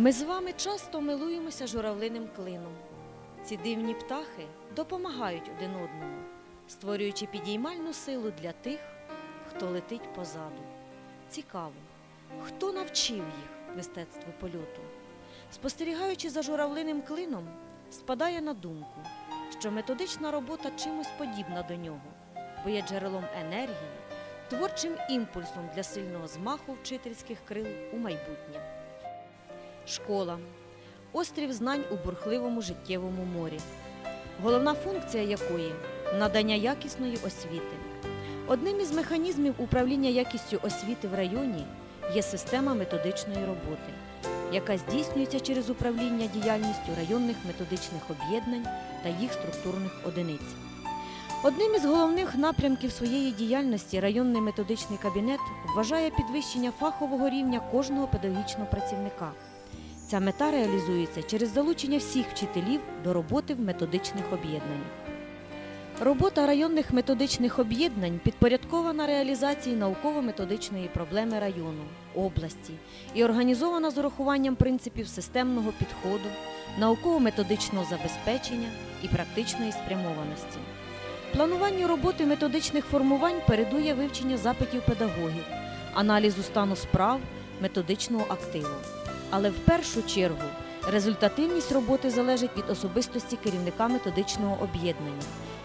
Ми з вами часто милуємося журавлиним клином. Ці дивні птахи допомагають один одному, створюючи підіймальну силу для тих, хто летить позаду. Цікаво, хто навчив їх мистецтву польоту? Спостерігаючи за журавлиним клином, спадає на думку, що методична робота чимось подібна до нього, бо є джерелом енергії, творчим імпульсом для сильного змаху вчительських крил у майбутнє. Школа острів знань у бурхливому життєвому морі, головна функція якої надання якісної освіти. Одним із механізмів управління якістю освіти в районі є система методичної роботи, яка здійснюється через управління діяльністю районних методичних об'єднань та їх структурних одиниць. Одним із головних напрямків своєї діяльності районний методичний кабінет вважає підвищення фахового рівня кожного педагогічного працівника. Ця мета реалізується через залучення всіх вчителів до роботи в методичних об'єднаннях. Робота районних методичних об'єднань підпорядкована реалізації науково-методичної проблеми району, області і організована з урахуванням принципів системного підходу, науково-методичного забезпечення і практичної спрямованості. Плануванню роботи методичних формувань передує вивчення запитів педагогів, аналізу стану справ, методичного активу. Але в першу чергу результативність роботи залежить від особистості керівника методичного об'єднання,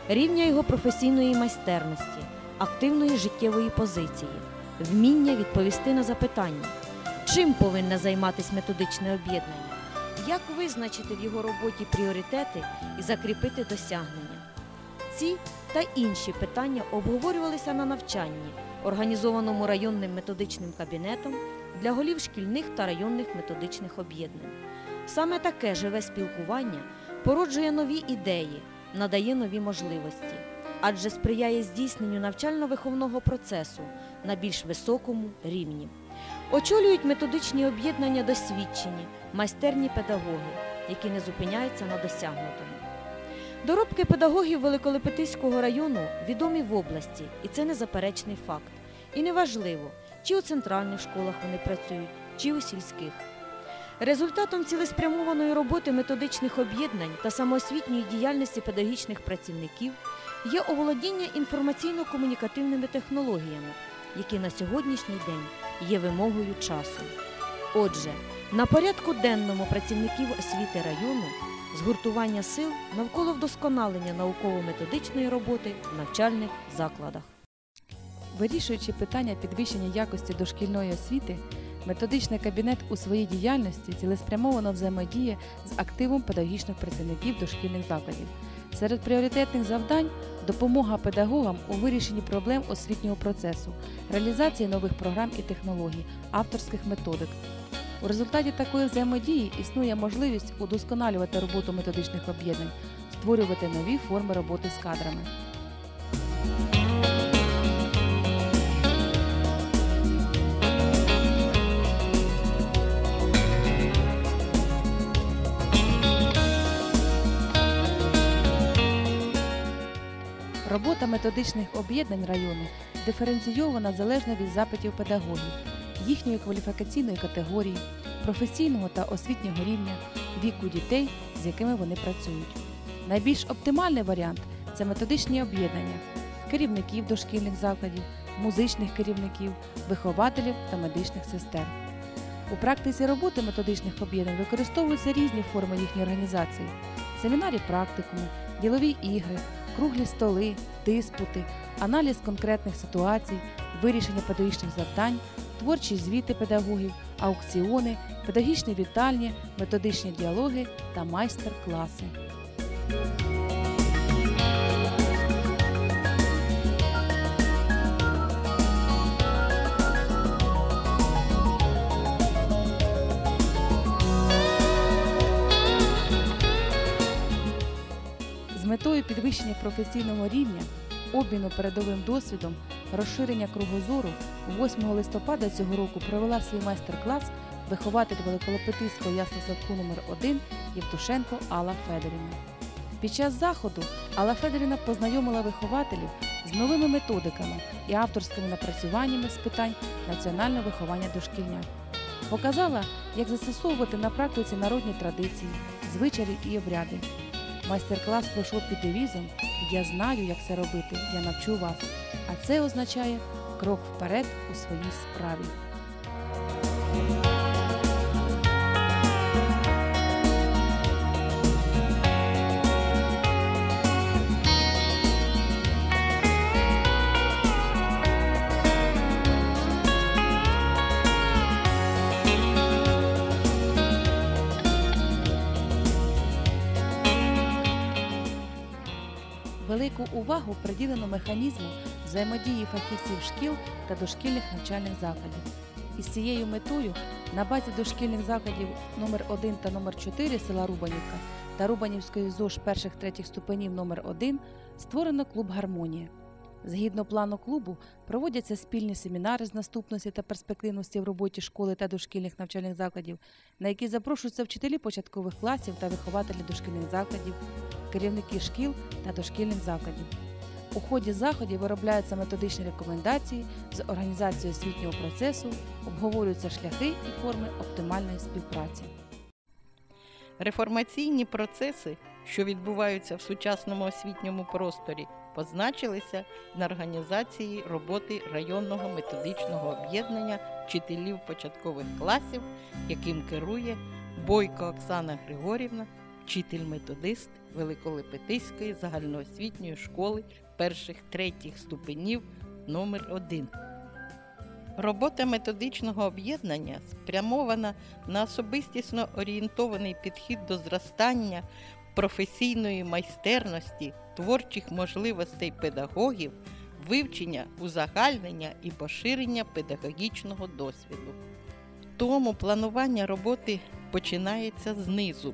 рівня його професійної майстерності, активної життєвої позиції, вміння відповісти на запитання, чим повинне займатися методичне об'єднання, як визначити в його роботі пріоритети і закріпити досягнення. Ці та інші питання обговорювалися на навчанні, організованому районним методичним кабінетом для голів шкільних та районних методичних об'єднань. Саме таке живе спілкування породжує нові ідеї, надає нові можливості, адже сприяє здійсненню навчально-виховного процесу на більш високому рівні. Очолюють методичні об'єднання досвідчені, майстерні педагоги, які не зупиняються на досягнутому. Доробки педагогів Великолепетиського району відомі в області, і це незаперечний факт. І неважливо, чи у центральних школах вони працюють, чи у сільських. Результатом цілеспрямованої роботи методичних об'єднань та самоосвітньої діяльності педагогічних працівників є оволодіння інформаційно-комунікативними технологіями, які на сьогоднішній день є вимогою часу. Отже, на порядку денному працівників освіти району згуртування сил навколо вдосконалення науково-методичної роботи в навчальних закладах. Вирішуючи питання підвищення якості дошкільної освіти, методичний кабінет у своїй діяльності цілеспрямовано взаємодіє з активом педагогічних працівників дошкільних закладів. Серед пріоритетних завдань допомога педагогам у вирішенні проблем освітнього процесу, реалізації нових програм і технологій, авторських методик. У результаті такої взаємодії існує можливість удосконалювати роботу методичних об'єднань, створювати нові форми роботи з кадрами. Робота методичних об'єднань району диференційована залежно від запитів педагогів, їхньої кваліфікаційної категорії, професійного та освітнього рівня, віку дітей, з якими вони працюють. Найбільш оптимальний варіант це методичні об'єднання керівників дошкільних закладів, музичних керівників, вихователів та медичних сестер. У практиці роботи методичних об'єднань використовуються різні форми їхньої організації: семінарі практикуму, ділові ігри, круглі столи, диспути, аналіз конкретних ситуацій, вирішення педагогічних завдань, творчі звіти педагогів, аукціони, педагогічні вітальні, методичні діалоги та майстер-класи. Метою підвищення професійного рівня, обміну передовим досвідом, розширення кругозору 8 листопада цього року провела свій майстер-клас вихователь Великолопетиського ясла-садку номер 1 Євтушенко Алла Федорівна. Під час заходу Алла Федорівна познайомила вихователів з новими методиками і авторськими напрацюваннями з питань національного виховання дошкільнят. Показала, як застосовувати на практиці народні традиції, звичаї і обряди. Майстер-клас пройшов під девізом Я знаю, як це робити, я навчу вас. А це означає крок вперед у своїй справі. Велику увагу приділено механізму взаємодії фахівців шкіл та дошкільних навчальних закладів. Із цією метою на базі дошкільних закладів номер 1 та номер 4 села Рубанівка та Рубанівської ЗОЖ перших третіх ступенів номер 1 створено клуб Гармонія. Згідно плану клубу проводяться спільні семінари з наступності та перспективності в роботі школи та дошкільних навчальних закладів, на які запрошуються вчителі початкових класів та вихователі дошкільних закладів, керівники шкіл та дошкільних закладів. У ході заходів виробляються методичні рекомендації з організацією освітнього процесу, обговорюються шляхи і форми оптимальної співпраці. Реформаційні процеси, що відбуваються в сучасному освітньому просторі, позначилися на організації роботи районного методичного об'єднання вчителів початкових класів, яким керує Бойко Оксана Григорівна, вчитель-методист Великолепетиської загальноосвітньої школи перших третіх ступенів номер 1 Робота методичного об'єднання спрямована на особистісно орієнтований підхід до зростання професійної майстерності, творчих можливостей педагогів, вивчення, узагальнення і поширення педагогічного досвіду. Тому планування роботи починається знизу.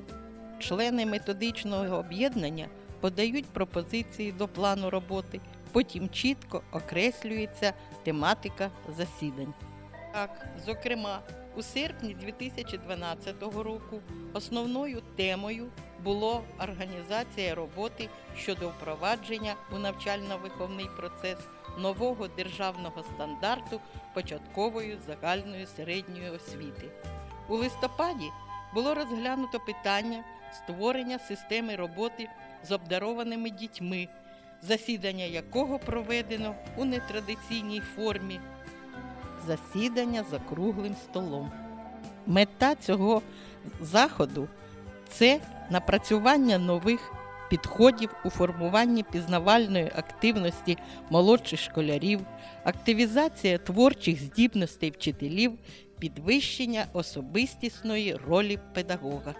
Члени методичного об'єднання подають пропозиції до плану роботи, потім чітко окреслюється тематика засідань. Так, зокрема, у серпні 2012 року основною темою було організація роботи щодо впровадження у навчально-виховний процес нового державного стандарту початкової загальної середньої освіти. У листопаді було розглянуто питання створення системи роботи з обдарованими дітьми, засідання якого проведено у нетрадиційній формі засідання за круглим столом. Мета цього заходу це напрацювання нових підходів у формуванні пізнавальної активності молодших школярів, активізація творчих здібностей вчителів, підвищення особистісної ролі педагога.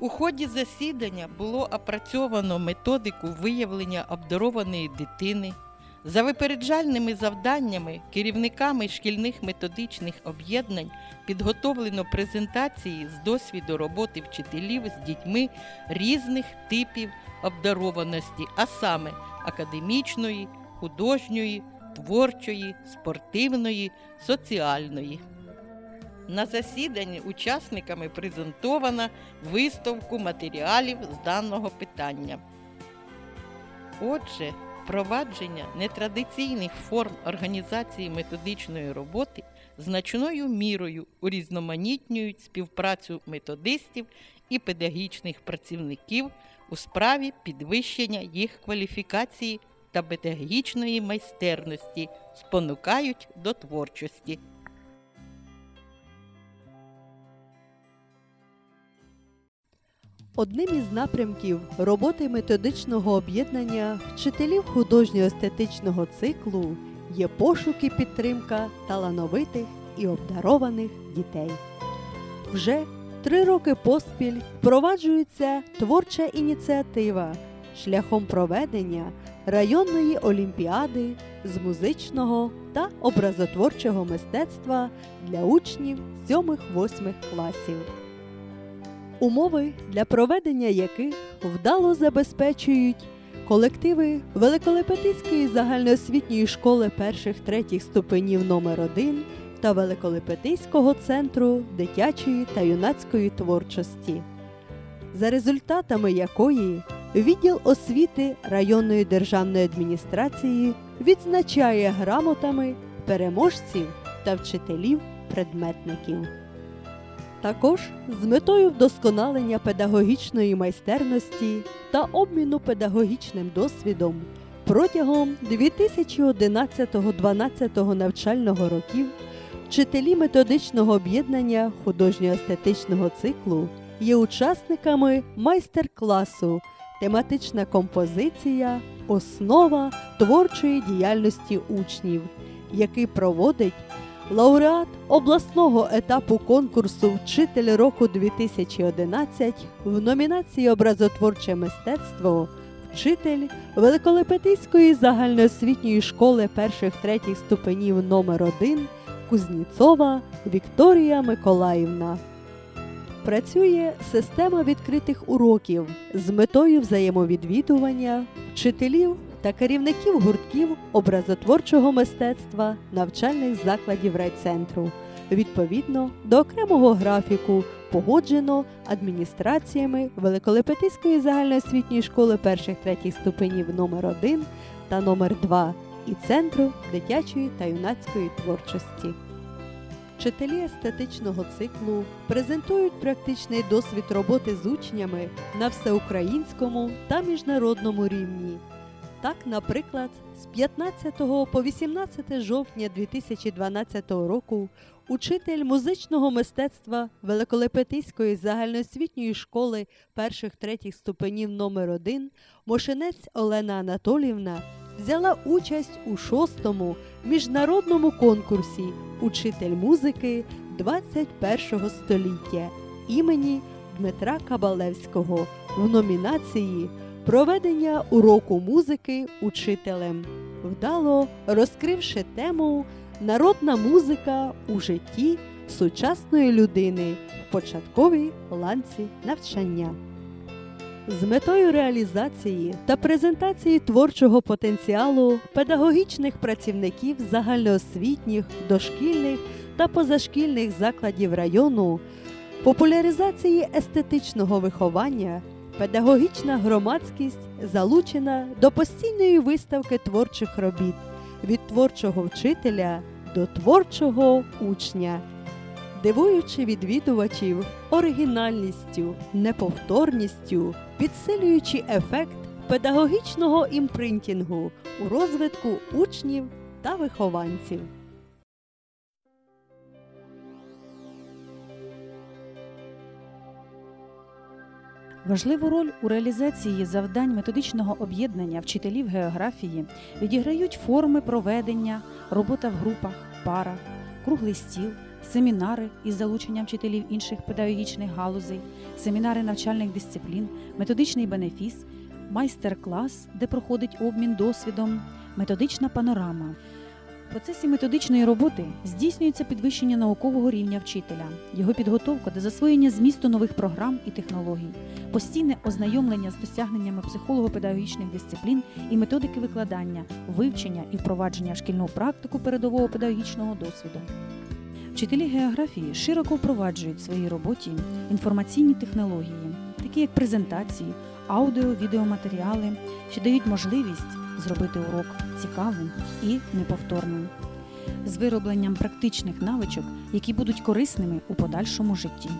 У ході засідання було опрацьовано методику виявлення обдарованої дитини. За випереджальними завданнями керівниками шкільних методичних об'єднань підготовлено презентації з досвіду роботи вчителів з дітьми різних типів обдарованості, а саме академічної, художньої, творчої, спортивної, соціальної. На засіданні учасниками презентовано виставку матеріалів з даного питання. Отже, впровадження нетрадиційних форм організації методичної роботи значною мірою урізноманітнюють співпрацю методистів і педагогічних працівників у справі підвищення їх кваліфікації та педагогічної майстерності, спонукають до творчості. Одним із напрямків роботи методичного об'єднання вчителів художньо-естетичного циклу є пошук і підтримка талановитих і обдарованих дітей. Вже три роки поспіль впроваджується творча ініціатива шляхом проведення районної олімпіади з музичного та образотворчого мистецтва для учнів 7-8 класів умови для проведення яких вдало забезпечують колективи Великолепетицької загальноосвітньої школи перших третіх ступенів номер 1 та Великолепетицького центру дитячої та юнацької творчості, за результатами якої відділ освіти районної державної адміністрації відзначає грамотами переможців та вчителів предметників. Також з метою вдосконалення педагогічної майстерності та обміну педагогічним досвідом. Протягом 2011-2012 навчального років вчителі методичного об'єднання художньо-естетичного циклу є учасниками майстер-класу тематична композиція. Основа творчої діяльності учнів, який проводить лауреат обласного етапу конкурсу Вчитель року 2011 в номінації Образотворче мистецтво вчитель Великолепетиської загальноосвітньої школи перших третіх ступенів номер 1 Кузніцова Вікторія Миколаївна. Працює система відкритих уроків з метою взаємовідвідування вчителів та керівників гуртків образотворчого мистецтва навчальних закладів райцентру відповідно до окремого графіку, погоджено адміністраціями Великолепетиської загальноосвітньої школи перших третіх ступенів номер 1 та номер 2 і Центру дитячої та юнацької творчості. Вчителі естетичного циклу презентують практичний досвід роботи з учнями на всеукраїнському та міжнародному рівні. Так, наприклад, з 15 по 18 жовтня 2012 року учитель музичного мистецтва Великолепетиської загальноосвітньої школи перших третіх ступенів номер 1 Мошенець Олена Анатолівна взяла участь у шостому міжнародному конкурсі Учитель музики 21 століття імені Дмитра Кабалевського в номінації Проведення уроку музики учителем, вдало розкривши тему Народна музика у житті сучасної людини в початковій ланці навчання. З метою реалізації та презентації творчого потенціалу педагогічних працівників загальноосвітніх, дошкільних та позашкільних закладів району, популяризації естетичного виховання, педагогічна громадськість залучена до постійної виставки творчих робіт від творчого вчителя до творчого учня дивуючи відвідувачів оригінальністю, неповторністю, підсилюючи ефект педагогічного імпринтінгу у розвитку учнів та вихованців. Важливу роль у реалізації завдань методичного об'єднання вчителів географії відіграють форми проведення, робота в групах, парах, круглий стіл, семінари із залученням вчителів інших педагогічних галузей, семінари навчальних дисциплін, методичний бенефіс, майстер-клас, де проходить обмін досвідом, методична панорама. В процесі методичної роботи здійснюється підвищення наукового рівня вчителя, його підготовка до засвоєння змісту нових програм і технологій, постійне ознайомлення з досягненнями психолого-педагогічних дисциплін і методики викладання, вивчення і впровадження в шкільну практику передового педагогічного досвіду. Вчителі географії широко впроваджують в своїй роботі інформаційні технології, такі як презентації, аудіо, відеоматеріали, що дають можливість зробити урок цікавим і неповторним, з виробленням практичних навичок, які будуть корисними у подальшому житті.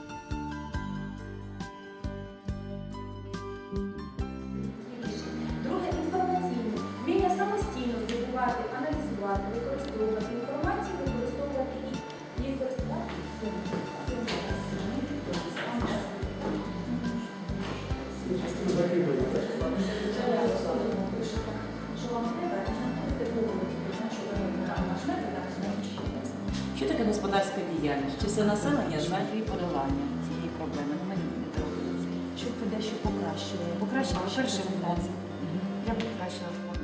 Все населення знає і подолання цієї проблеми? Ну, мені не подобається. Щоб ви дещо покращили. Покращила Ваші перше презентації. Я покращила фон.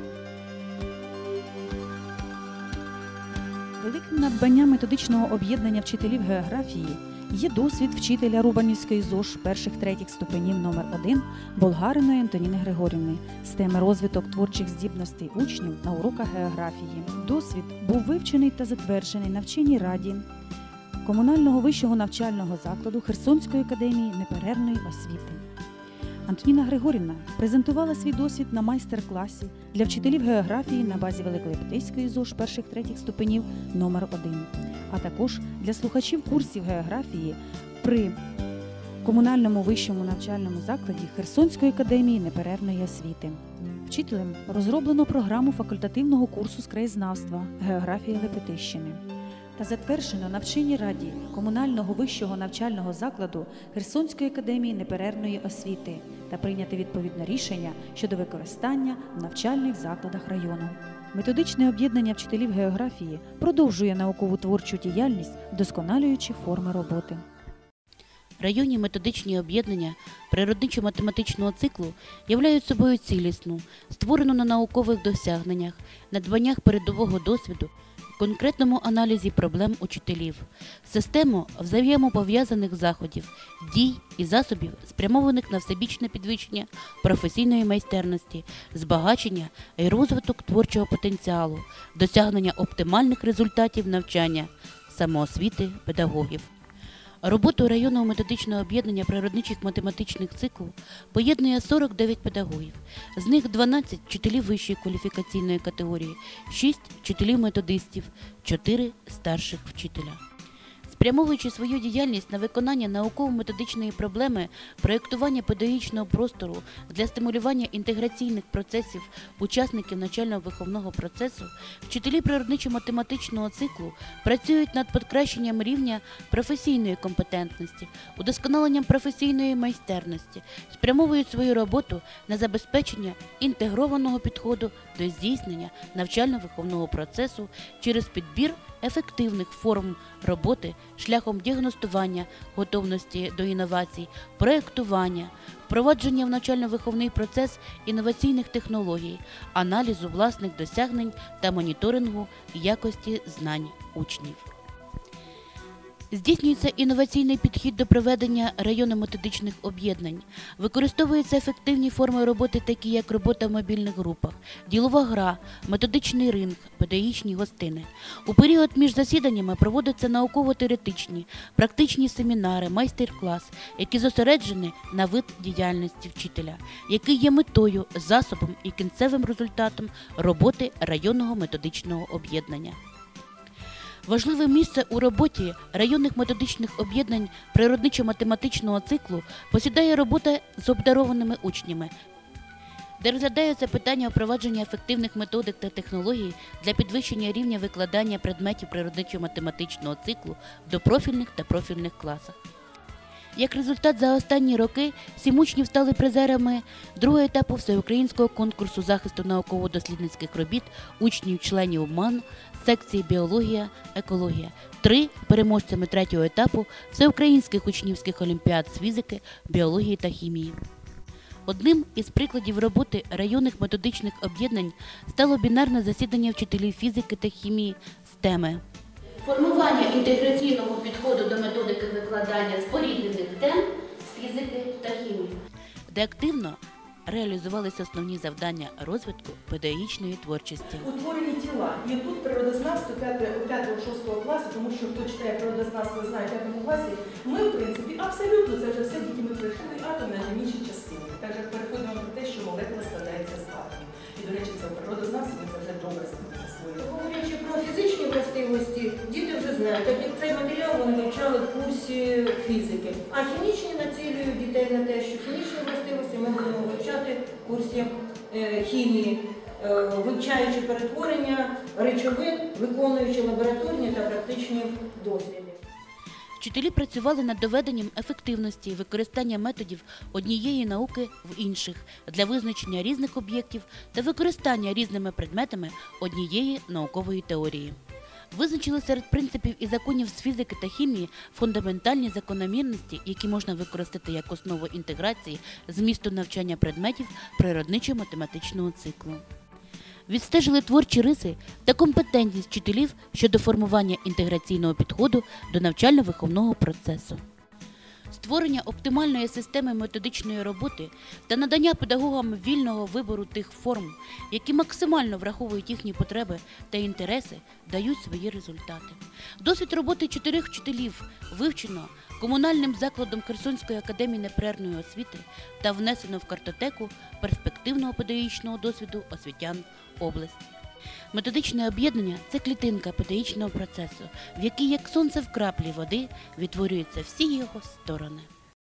Великим надбанням методичного об'єднання вчителів географії є досвід вчителя Рубанівської ЗОЖ перших третіх ступенів номер 1 Болгариної Антоніни Григорівни з теми розвиток творчих здібностей учнів на уроках географії. Досвід був вивчений та затверджений на вченій раді комунального вищого навчального закладу Херсонської академії неперервної освіти. Антоніна Григорівна презентувала свій досвід на майстер-класі для вчителів географії на базі Великолепетейської ЗОЖ перших третіх ступенів номер 1 а також для слухачів курсів географії при комунальному вищому навчальному закладі Херсонської академії неперервної освіти. Вчителем розроблено програму факультативного курсу з краєзнавства Географія Лепетищини та затверджено навчальній раді комунального вищого навчального закладу Херсонської академії неперервної освіти та прийняти відповідне рішення щодо використання в навчальних закладах району. Методичне об'єднання вчителів географії продовжує наукову творчу діяльність, вдосконалюючи форми роботи. Районні методичні об'єднання природничо-математичного циклу являють собою цілісну, створену на наукових досягненнях, надбаннях передового досвіду, конкретному аналізі проблем учителів, систему взаємопов'язаних заходів, дій і засобів, спрямованих на всебічне підвищення професійної майстерності, збагачення і розвиток творчого потенціалу, досягнення оптимальних результатів навчання, самоосвіти педагогів. Роботу районного методичного об'єднання природничих математичних циклів поєднує 49 педагогів, з них 12 вчителів вищої кваліфікаційної категорії, 6 вчителів методистів, 4 старших вчителя. Спрямовуючи свою діяльність на виконання науково-методичної проблеми проєктування педагогічного простору для стимулювання інтеграційних процесів учасників навчально-виховного процесу, вчителі природничо-математичного циклу працюють над покращенням рівня професійної компетентності, удосконаленням професійної майстерності, спрямовують свою роботу на забезпечення інтегрованого підходу до здійснення навчально-виховного процесу через підбір ефективних форм роботи шляхом діагностування готовності до інновацій, проєктування, впровадження в навчально-виховний процес інноваційних технологій, аналізу власних досягнень та моніторингу якості знань учнів. Здійснюється інноваційний підхід до проведення районно-методичних об'єднань. Використовуються ефективні форми роботи, такі як робота в мобільних групах, ділова гра, методичний ринг, педагогічні гостини. У період між засіданнями проводяться науково-теоретичні, практичні семінари, майстер-клас, які зосереджені на вид діяльності вчителя, який є метою, засобом і кінцевим результатом роботи районного методичного об'єднання. Важливе місце у роботі районних методичних об'єднань природничо-математичного циклу посідає робота з обдарованими учнями, де розглядаються питання впровадження ефективних методик та технологій для підвищення рівня викладання предметів природничо-математичного циклу до профільних та профільних класах. Як результат, за останні роки сім учнів стали призерами другого етапу всеукраїнського конкурсу захисту науково-дослідницьких робіт учнів-членів МАН секції біологія, екологія. Три переможцями третього етапу всеукраїнських учнівських олімпіад з фізики, біології та хімії. Одним із прикладів роботи районних методичних об'єднань стало бінарне засідання вчителів фізики та хімії з теми Формування інтеграційного підходу до методики викладання споріднених тем з фізики та хімії, де активно реалізувалися основні завдання розвитку педагогічної творчості. Тіла. І тут природознавство 5-6 класу, тому що хто читає природознавство знає 5 класі, ми, в принципі, абсолютно це вже все діти ми пройшли атоми на інші частини. Так як переходимо на те, що молекула складається з атомів. І, до речі, це у природознавстві це вже добре засвоїли. Говорячи про фізичні властивості, діти вже знають, як цей матеріал вони вивчали в курсі фізики. А хімічні націлюють дітей на те, що хімічні властивості ми будемо вивчати в курсі е, хімії, вивчаючи перетворення речовин, виконуючи лабораторні та практичні досліди. Вчителі працювали над доведенням ефективності використання методів однієї науки в інших для визначення різних об'єктів та використання різними предметами однієї наукової теорії. Визначили серед принципів і законів з фізики та хімії фундаментальні закономірності, які можна використати як основу інтеграції змісту навчання предметів природничо-математичного циклу. Відстежили творчі риси та компетентність вчителів щодо формування інтеграційного підходу до навчально-виховного процесу. Створення оптимальної системи методичної роботи та надання педагогам вільного вибору тих форм, які максимально враховують їхні потреби та інтереси, дають свої результати. Досвід роботи чотирьох вчителів вивчено комунальним закладом Херсонської академії неперервної освіти та внесено в картотеку перспективного педагогічного досвіду освітян області. Методичне об'єднання це клітинка педагогічного процесу, в якій, як сонце в краплі води, відтворюються всі його сторони.